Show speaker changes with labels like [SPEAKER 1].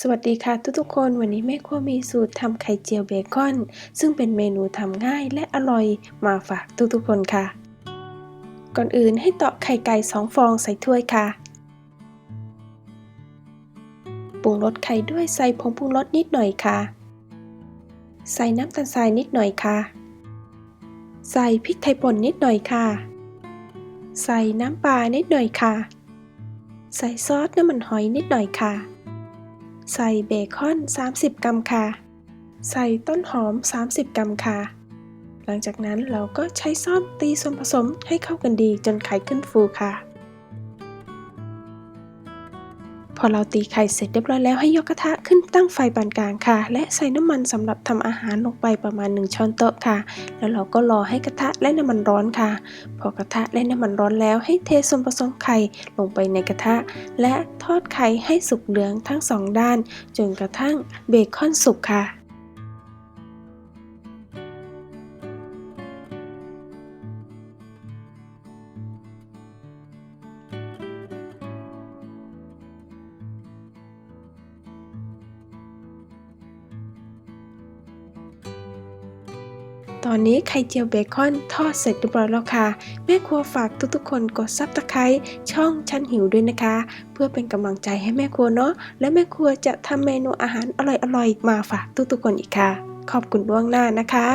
[SPEAKER 1] สวัสดีค่ะทุกๆคนวันนี้แม่ครัวมีสูตรทำไข่เจียวเบคอน ซึ่งเป็นเมนูทำง่ายและอร่อยมาฝากทุกๆคนค่ะ ก่อนอื่นให้ตอกไข่ไก่สองฟองใส่ถ้วยค่ะปรุงรสไข่ด้วยใส่ผงปรุงรสนิดหน่อยค่ะ ใส่น้ำตาลทรายนิดหน่อยค่ะ ใส่พริกไทยป่นนิดหน่อยค่ะ ใส่น้ำปลานิดหน่อยค่ะ ใส่ซอสน้ำมันหอยนิดหน่อยค่ะ ใส่เบคอน 30 กรัมค่ะ ใส่ต้นหอม 30 กรัมค่ะ หลังจากนั้นเราก็ใช้ซ่อมตีส่วนผสมให้เข้ากันดีจนไข่ขึ้นฟูค่ะ พอเราตีไข่เสร็จเรียบร้อยแล้วให้ยกกระทะขึ้นตั้งไฟปานกลางค่ะ และใส่น้ำมันสำหรับทำอาหารลงไปประมาณ 1 ช้อนโต๊ะค่ะ แล้วเราก็รอให้กระทะและน้ำมันร้อนค่ะ พอกระทะและน้ำมันร้อนแล้วให้เทส่วนผสมไข่ลงไปในกระทะ และทอดไข่ให้สุกเหลืองทั้งสองด้าน จนกระทั่งเบคอนสุกค่ะ ตอนนี้ไข่เจียวเบคอนทอดเสร็จเรียบร้อยแล้วค่ะ แม่ครัวฝากทุกๆ คนกดซับสไครต์ช่องชั้นหิวด้วยนะคะ เพื่อเป็นกำลังใจให้แม่ครัวเนาะและแม่ครัวจะทำเมนูอาหารอร่อยๆมาฝากทุกๆคนอีกค่ะ ขอบคุณล่วงหน้านะคะ